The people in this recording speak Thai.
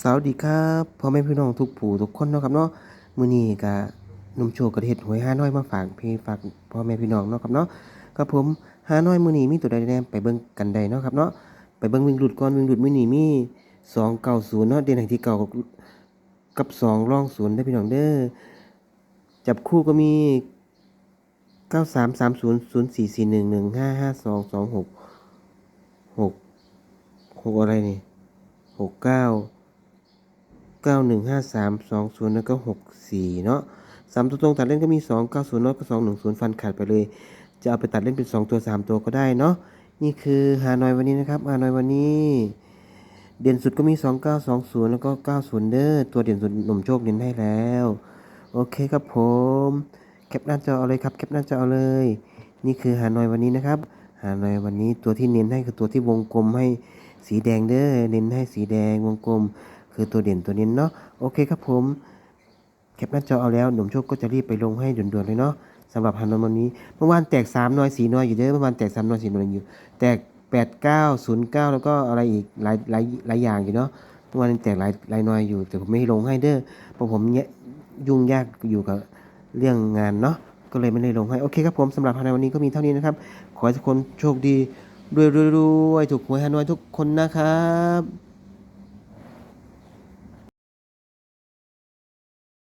สวัสดีครับพ่อแม่พี่น้องทุกผู้ทุกคนเนาะครับเนาะมื้อนี้ก็หนุ่มโชคก็ได้เฮ็ดหวยฮานอยมาฝากพี่ฝากพ่อแม่พี่น้องเนาะครับเนาะครับผมฮานอยมื้อนี้มีตัวใดแน่ไปเบิ่งกันได้เนาะครับเนาะไปเบิ่งวิ่งหลุดก่อนวิ่งหลุดมื้อนี้มี290เนาะเด่นให้ที่เก่ากับ2รอง0ได้พี่น้องเด้อจับคู่ก็มี 93300441155226 6 6อะไรนี่หก เก้าเก้าหนึ่งห้าสามสองศูนย์แล้วก็หกสี่เนาะสามตัวตรงตัดเล่นก็มีสองเก้าศูนย์เนาะก็สองหนึ่งศูนย์ฟันขาดไปเลย จะเอาไปตัดเล่นเป็นสองตัวสามตัวก็ได้เนาะนี่คือฮานอยวันนี้นะครับฮานอยวันนี้ เด่นสุดก็มีสองเก้าสองศูนย์แล้วก็เก้าศูนย์เด้อตัวเด่นสุดหนุ่มโชคเด่นให้แล้ว โอเคครับผมแคปหน้าจอเอาเลยครับแคปหน้าจอเอาเลย นี่คือฮานอยวันนี้นะครับฮานอยวันนี้ตัวที่เน้นให้คือตัวที่วงกลมให้สีแดงเด้อเน้นให้สีแดงวงกลม คือตัวเด่นตัวเน้นเนาะโอเคครับผมแคปหน้าจอเอาแล้วหนุ่มโชคก็จะรีบไปลงให้ด่วนๆเลยเนาะสำหรับฮานอยวันนี้เมื่อวานแตกสามหน่อยสีหน่อยอยู่เด้อเมื่อวานแตกสามหน่อยสีหน่อยอยู่ แตกแปดเก้าศูนย์เก้าแล้วก็อะไรอีกหลายหลายหลายอย่างอยู่เนาะเมื่อวานแตกหลายหลายหน่อยอยู่แต่ผมไม่ลงให้เด้อเพราะผมเนี่ยยุ่งยากอยู่กับเรื่องงานเนาะก็เลยไม่ได้ลงให้โอเคครับผมสำหรับฮานอยวันนี้ก็มีเท่านี้นะครับ ขอให้ทุกคนโชคดีรวยๆๆถูกหวยฮานอยทุกคนนะครับ